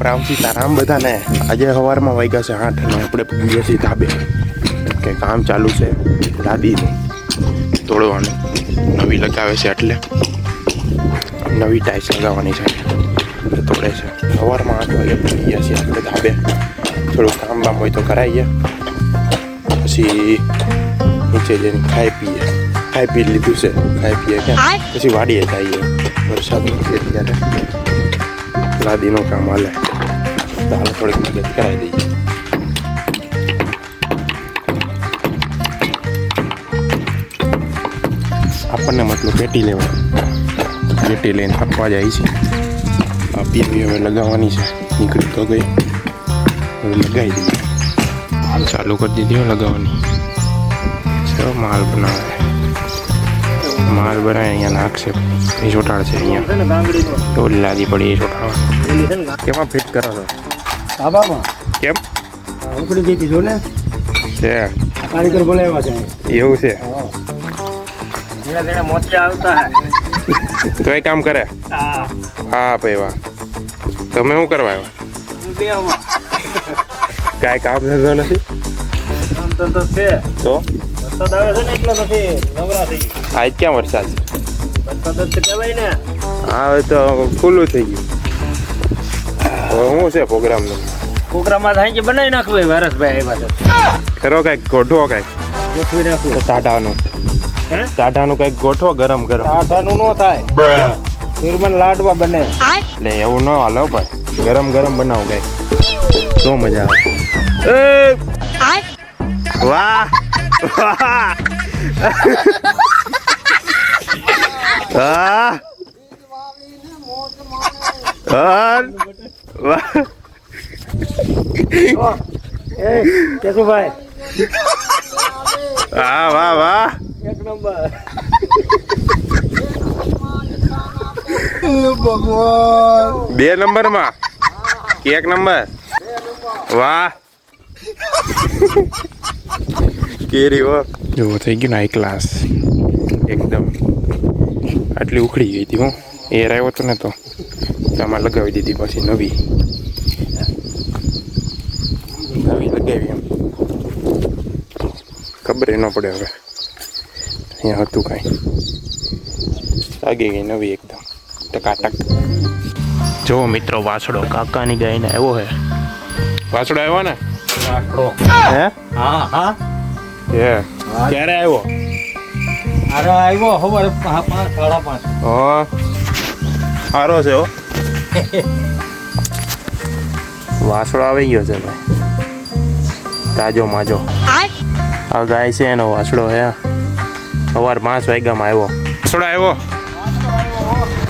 રામ રામ સીતારામ બધાને. આજે સવારમાં વાગ્યા છે આઠ અને આપણે પૂગીએ છીએ ધાબે. કે કામ ચાલુ છે દાદી તોડવાનું. નવી લગાવે છે એટલે. નવી ટાઈસ લગાવવાની છે તોડે છે. સવારમાં આઠ વાગે પૂગી છીએ આપણે ધાબે. થોડું કામ બામ હોય તો કરાવીએ. પછી નીચે જઈને ખાઈ પીએ. ખાઈ પી લીધું છે. ખાઈ પીએ કે પછી વાડીએ જઈએ. વરસાદ નથી ત્યારે લાદીનું કામ હાલે. તો હાલ થોડીક મદદ કરાવી દઈએ આપણને મતલબ પેટી લેવા. પેટી લઈને આપવા જાય છે. આપી બી હવે લગાવવાની છે. નીકળી તો ગઈ. હવે લગાવી દઈએ. ચાલુ કરી દીધી લગાવવાની. ચલો માલ બનાવે. માલ બનાવે અહીંયા નાખશે. એ ચોટાડશે અહીંયા. ટોલી લાદી પડી એ ચોટાડવા કેમાં ફિટ કરો છો કેમ? ઉપડી જતી જો ને છે. કારીગર બોલાવ્યા છે. એવું છે. ધીરે ધીરે મોતિયા આવતા હે. તો એ કામ કરે. હા. હા ભાઈ વાહ. તમે શું કરવા આવ્યા? કાંઈ કામ ધંધો નથી? તો તો છે. તો? વરસાદ આવે છે ને એટલે પછી નવરા થઈ ગઈ આજ ક્યાં વરસાદ છે? વરસાદ જ ને. હા હવે તો ખુલ્લું થઈ ગયું. હવે શું છે પ્રોગ્રામ પ્રોગ્રામમાં થાય કે બનાવી નાખવું એ વારસભાઈ આવ્યા છે કરો કાંઈક ગોઠવો કાંઈક. ગોઠવી નાખવું. ટાઢાનું. હે? ટાઢાનું કાંઈક ગોઠવો ગરમ ગરમ. આઠાનું નો થાય. નિર્મલ લાડવા બને. એટલે એવું ન હાલો ભાઈ. ગરમ ગરમ બનાવો કંઈક. શું મજા આવે. વાહ! વાહ! એ કેશુભાઈ વાહ વાહ વાહ એક નંબર બે નંબરમાં. કે એક નંબર. વાહ. કેરી હો. જો થઈ ગયું ને ક્લાસ એકદમ. આટલી ઉખડી ગઈ હતી, હું. એર આવ્યો હતો ને તો. આમાં લગાવી દીધી પછી નવી નવી લગાવી એમ ખબર ન પડે હવે અહીંયા હતું કાંઈ લાગી ગઈ નવી એકદમ ટકાટક જો મિત્રો વાસડો કાકાની ગાયને આવ્યો હે. વાસડો આવ્યો ને? હે? હા હા. હે. ક્યારે આવ્યો? અરે આવ્યો હવે પા- પાંચ સાડા પાંચ. હા. સારો છે હો. વાસડો આવી ગયો છે ભાઈ. તાજો માજો. આ ગાય છે એનો વાસડો હે. સવાર પાંચ વાગ્યામાં આવ્યો. વાસડો આવ્યો?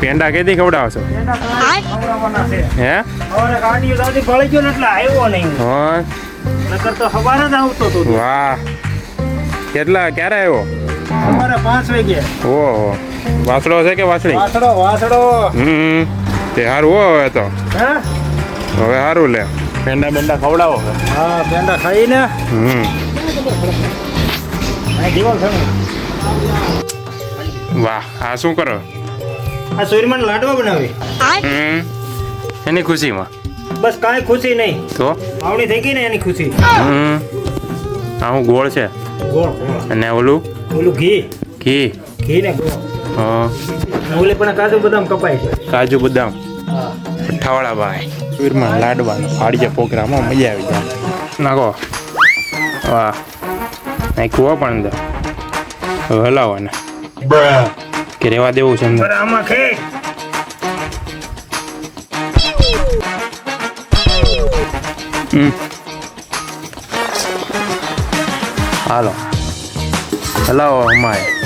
પેંડા કેદી ખવડાવશો? ખવડાવવાના હે? સવારે ગાડીઓ દાદી પડી ગયો ને એટલે આવ્યો નહીં હા. નકર તો સવારે જ આવતો હતો વાહ. કેટલા? ક્યારે આવ્યો? અમારે પાંચ વાગે ઓહો. વાસડો છે કે વાસળી વાસડો વાસડો હમ તે હારું હો હવે તો. હે? હવે સારું લે. પેંડા બેંડા ખવડાવો. હા પેંડા ખાઈને. હમ. વાહ આ શું કરો? આ સૂર્યમાન લાડવા બનાવી. હમ. એની ખુશીમાં. બસ કાંઈ ખુશી નહીં. તો? આવડી થઈ ગઈ ને એની ખુશી. હમ. આ હું ગોળ છે? ગોળ ગોળ. અને ઓલું? ઓલું ઘી. ઘી. ઘી ને ગોળ. ઓલે પણ કાજુ બદામ કપાય છે. કાજુ બદામ. પઠાવાળા અઠાવાળા ભાઈ વીરમાં લાડવાનો ફાડીએ પ્રોગ્રામ મજા આવી જાય. નાખો. વાહ. નાખ્યું હો પણ અંદર. હલાવવાના. કે રેવા દેવું છે અંદર. આમાં ખે હાલો. હલાવો અમારે.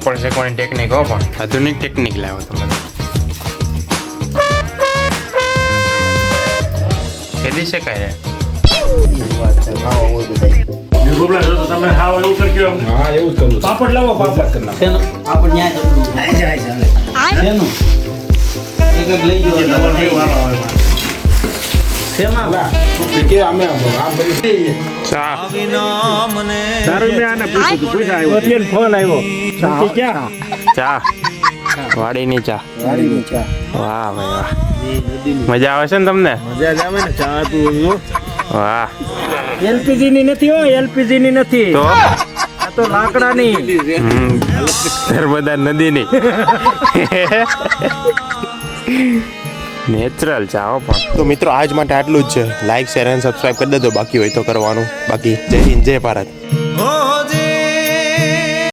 આપણે શીખવાની ટેકનિક હો પણ. આધુનિક ટેકનિક લાવો તમે કેદી શકાય તમે ખાવ એવું કરજો હા એવું જ કરું છું. પાપડ લાવો પાપડ? ન્યાય લઈ ગયો એટલે થઈ ગયું. શેમાં બા? કે અમે આમ બધી ચા તારું મેં આને પૂછ્યું હતું, આવ્યો. અત્યારે ફોન આવ્યો. ક્યાં? ચા. વાડીની ચા. વાડીની ચા. વાહ ભાઈ વાહ. મજા આવે છે ને તમને? મજા જ આવે ને ચા પીવું વાહ. એલપીજી ની નથી હો એલપીજી ની નથી. તો? આ તો લાકડાની. નર્મદા નદીની. નેચરલ જાઓ પણ. તો મિત્રો આજ માટે આટલું જ છે. લાઈક શેર અને સબસ્ક્રાઇબ કરી દેજો. બાકી હોય તો કરવાનું. બાકી જય હિન્દ જય ભારત. ઓ જે